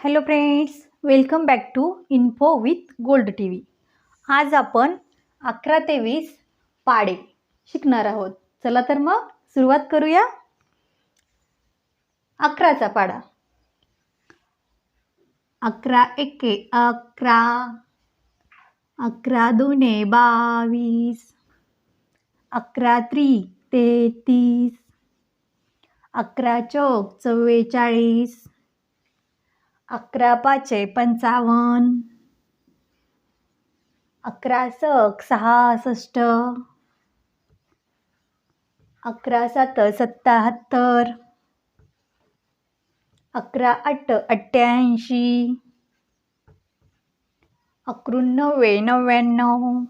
Hello friends welcome back to info with gold T V आज आपण अकरा ते वीस पाडे शिकणार आहोत. चला तर मग सुरुवात करूया. अकराचा पाडा. अकरा एके अकरा अकरा दोने बावीस अकरा त्री तेहतीस अकरा चौक चव्वेचाळीस अकरा पाचे पंचावन्न. अकरा सक सहासष्ट. अकरा सात सत्याहत्तर अकरा आठ अठ्ठ्याऐंशी. अकरून नव्वे नव्याण्णव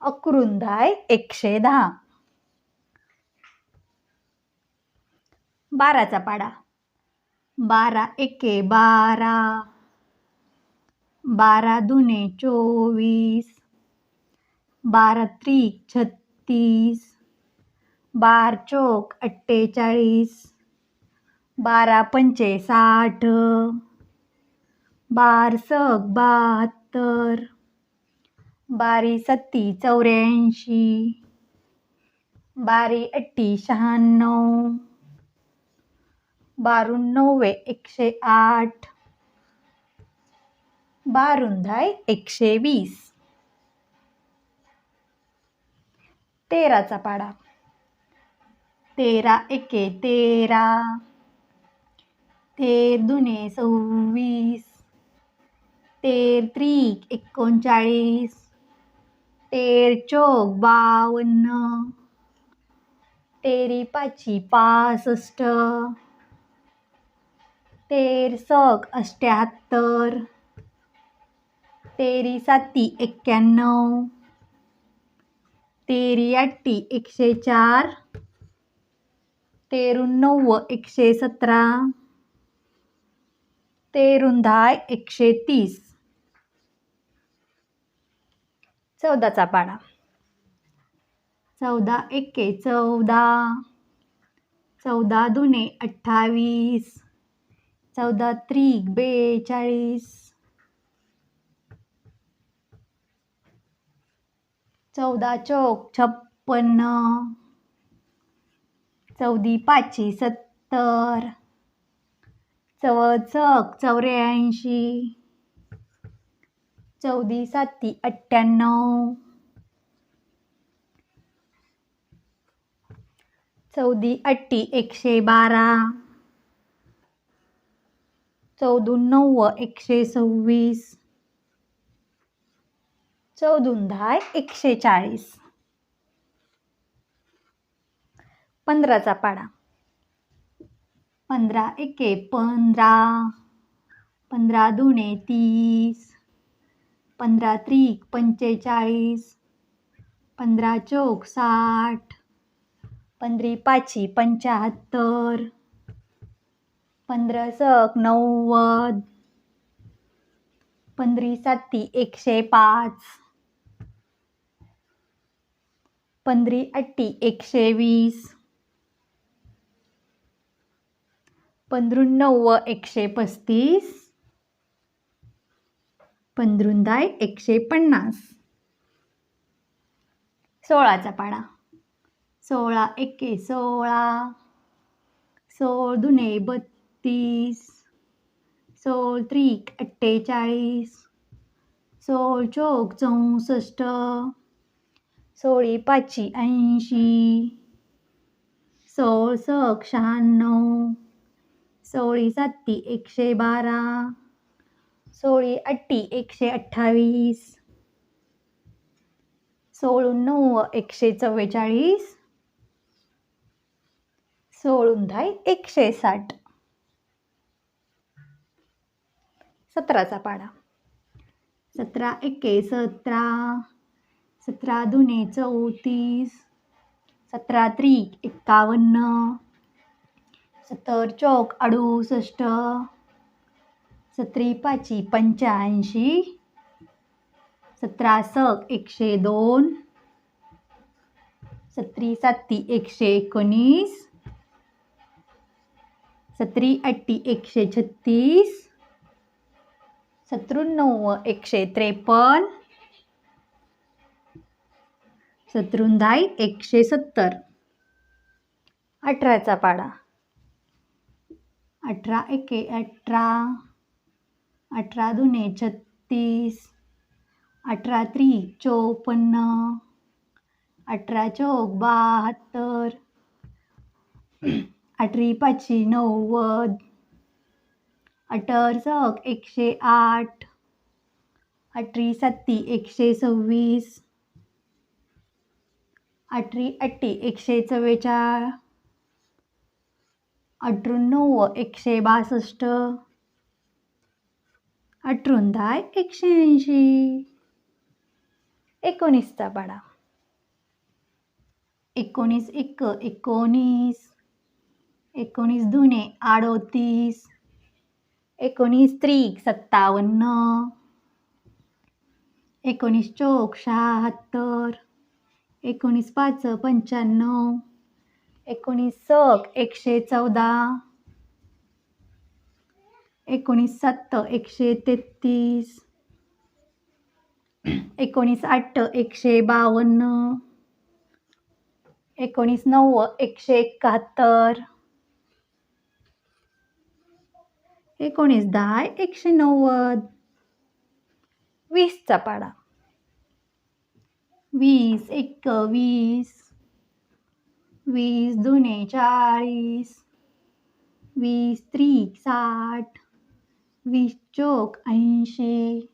अकरून धाय एकशे दहा. बाराचा पाडा. बारा एके बारा. बारा दुने चोवीस. बारा त्रिक छत्तीस. बार चौक अठ्ठेचाळीस. बारा पंचे साठ. बार सक बहात्तर. बारी सत्ती चौऱ्याऐंशी. बारी अठ्ठी शहाण्णव. बारून नव्वे एकशे आठ. बारुंदाय एकशे वीस. तेराचा पाडा. तेरा एके तेरा. तेर दुने सव्वीस. तेर त्रिक एकोणचाळीस. तेर चौक बावन्न. तेरी पाची पासष्ट. तेरसक अष्ट्याहत्तर. तेरी साती एक्क्याण्णव. तेरी आठी एकशे चार. तेरून नव्व एकशे सतरा. तेरून धाय एकशे तीस. चौदाचा पाडा. चौदा एके चौदा. चौदा दुने अठ्ठावीस. चौदा त्रिक बेचाळीस. चौदा चौक छप्पन्न. चौदी पाचशे सत्तर. चवचक चौऱ्याऐंशी. चौदी साती अठ्ठ्याण्णव. चौदी अठ्ठी एकशे बारा. चौदून नव्व एकशे सव्वीस. चौदून दहा एकशे चाळीस. पंधराचा पाडा. पंधरा एके पंधरा. पंधरा दुणे तीस. पंधरा त्रिक पंचेचाळीस. पंधरा चौक साठ. पंधरी पाची पंच्याहत्तर. पंधरा सक नव्वद. पंधरी साती एकशे पाच. पंधरी अट्टी एकशे वीस. पंधरून नव्व एकशे पस्तीस. पंधरून दाय एकशे पन्नास. सोळाचा पाडा. सोळा एके सोळा. सोळ दुने बत्तीस. सोळ त्रिक अठ्ठेचाळीस सोळ चौक चौसष्ट सोळी पाचशे ऐंशी सोळ सक शहाण्णव सोळी साती एकशे बारा सोळी अट्टी एकशे अठ्ठावीस सोळून नऊ एकशे चव्वेचाळीस सोळून धाय एकशे साठ. सतराचा पाढा सतरा एके सतरा सतरा दुने चौतीस सतरा त्रिक एक्कावन्न सत्तर चौक अडुसष्ट सतरी पाची पंच्याऐंशी सतरा सक एकशे दोन सत्री साती एकशे एकोणीस सत्री अट्टी एकशे छत्तीस सत्रुण्णव एकशे त्रेपन्न. सत्रुंधाई एकशे सत्तर. अठराचा पाडा. अठरा एके अठरा. अठरा दुने छत्तीस. अठरा त्री चोपन्न. अठरा चौक बहात्तर. अठरी पाचशे नव्वद. अठर एकशे आठ. अठरी सत्ती एकशे सव्वीस. अठरी अट्टी एकशे चव्वेचाळ. अठ्ठ्याण्णव एकशे बासष्ट. अठ्ठ्याण्णव एकशे ऐंशी. एकोणीसचा पाडा. एकोणीस एक एकोणीस. एकोणीस दुने अडोतीस एकोणीस त्रिक सत्तावन्न. एकोणीस चौक शहात्तर. एकोणीस पाच पंच्याण्णव. एकोणीस सक एकशे चौदा. एकोणीस सत्त एकशे तेहतीस. एकोणीस आठ एकशे बावन्न. एकोणीस नऊ एकशे एकाहत्तर. एकोणीस दहा एकशे नव्वद. वीसचा पाडा. वीस एक वीस वीस दुने चाळीस. वीस त्रिक साठ वीस चोक ऐंशी.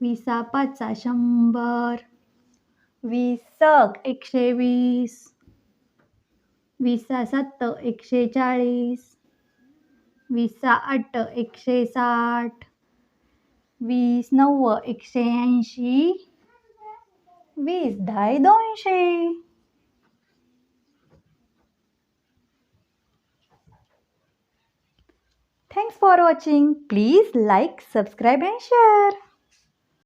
वीसा पाचा शंभर. वीस सक एकशे वीस. वीसा सत्त एकशे चाळीस. वीसचा आठ एकशे साठ वीस नव्व एकशे ऐंशी वीस धाय दोनशे thanks for watching please like subscribe and share